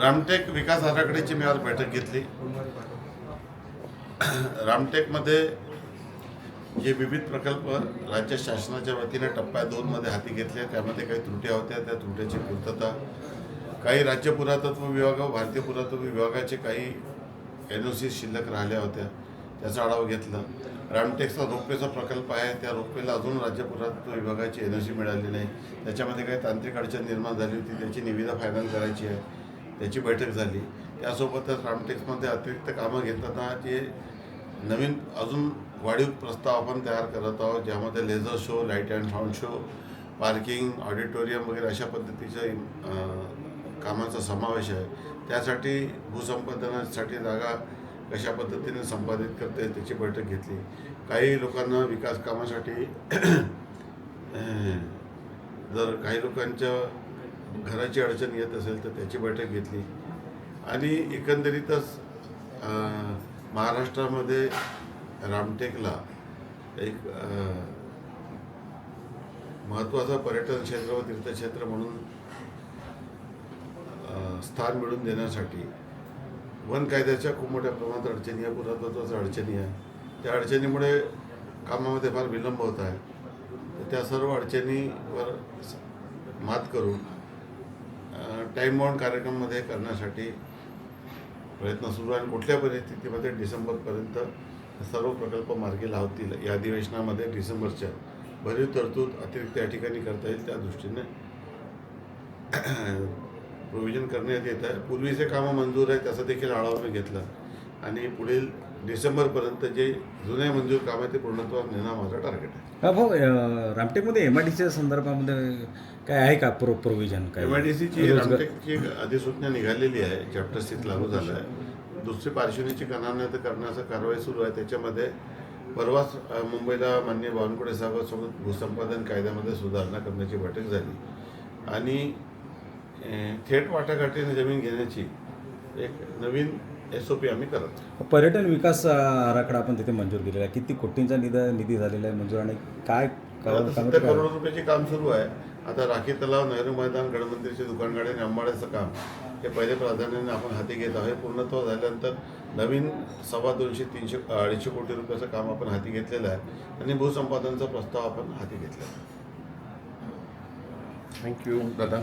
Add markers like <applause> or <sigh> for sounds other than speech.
रामटेक विकास आराखड्याची मी आज बैठक घेतली. रामटेकमध्ये जे विविध प्रकल्प राज्य शासनाच्या वतीने टप्प्या दोनमध्ये हाती घेतले त्यामध्ये काही त्रुट्या होत्या त्या त्रुट्याची पूर्तता काही राज्य पुरातत्व विभाग व भारतीय पुरातत्व विभागाचे काही एन ओ सी शिल्लक राहिल्या होत्या. त्याचा आढावा घेतला. रामटेक्सचा रोपवेचा प्रकल्प आहे. त्या रोपवेला अजून राज्य पुरातत्व विभागाची एनर्जी मिळाली नाही. त्याच्यामध्ये काही तांत्रिक अडचण निर्माण झाली होती. त्याची निविदा फायनल करायची आहे. त्याची बैठक झाली. त्यासोबतच रामटेक्समध्ये अतिरिक्त कामं घेताना जे नवीन अजून वाढीव प्रस्ताव आपण तयार करत आहोत ज्यामध्ये laser show light and sound show parking auditorium वगैरे अशा पद्धतीच्या कामाचा समावेश आहे. त्यासाठी भूसंपादनासाठी जागा कशा पद्धतीने संपादित करता येईल त्याची बैठक घेतली. काही लोकांना विकास कामासाठी <clears throat> जर काही लोकांच्या घराची अडचण येत असेल तर त्याची बैठक घेतली. आणि एकंदरीतच महाराष्ट्रामध्ये रामटेकला एक महत्त्वाचा महत्त्वाचं पर्यटन क्षेत्र व तीर्थक्षेत्र म्हणून स्थान मिळवून देण्यासाठी वन कायद्याच्या खूप मोठ्या प्रमाणात अडचणी आहे पुरातत्वाच्या अडचणी आहे. त्या अडचणीमुळे कामामध्ये फार विलंब होत आहे. त्या सर्व अडचणीवर मात करून टाईम बाउंड कार्यक्रममध्ये करण्यासाठी प्रयत्न सुरू आहे. आणि कुठल्या परिस्थितीमध्ये डिसेंबरपर्यंत सर्व प्रकल्प मार्गी लावतील या अधिवेशनामध्ये डिसेंबरच्या भरीव तरतूद अतिरिक्त या ठिकाणी करता येईल त्या दृष्टीने प्रोव्हिजन करण्यात येत आहे. पूर्वीचे कामं मंजूर आहे त्याचा देखील आढावा मी घेतला. आणि पुढील डिसेंबरपर्यंत जे जुने मंजूर काम आहे ते पूर्णत्वास नेणं माझं टार्गेट आहे. हा भाऊ रामटेकमध्ये एम आय डी सीच्या संदर्भामध्ये काय आहे का प्रो प्रोव्हिजन काय? एम आय डी सीची रामटेकची अधिसूचना निघालेली आहे. चॅप्टर सिक्स लागू झालं आहे. दुसरी पार्श्वनीची कनान्यत करण्याचं कारवाई सुरू आहे. त्याच्यामध्ये परवाच मुंबईला मान्य बावनकुळे साहेबांसोबत भूसंपादन कायद्यामध्ये सुधारणा करण्याची बैठक झाली. आणि थेट वाटाघाटीने जमीन घेण्याची एक नवीन एस ओ पी आम्ही करत आहोत. पर्यटन विकास आराखडा आपण तिथे मंजूर केलेला आहे. किती कोटींचा निधी निधी झालेला आहे मंजूर आणि काय सत्तर करोड रुपयाचे काम सुरू आहे. आता राखी तलाव नेहरू मैदान गडमंदिरचे दुकान गाडी आणि अंबाड्याचं काम हे पहिले प्राधान्याने आपण हाती घेत आहोत. हे पूर्णत्व झाल्यानंतर नवीन सव्वा दोनशे तीनशे अडीचशे कोटी रुपयाचं काम आपण हाती घेतलेलं आहे. आणि भूसंपादनचा प्रस्ताव आपण हाती घेतलेला आहे. थँक्यू दादा.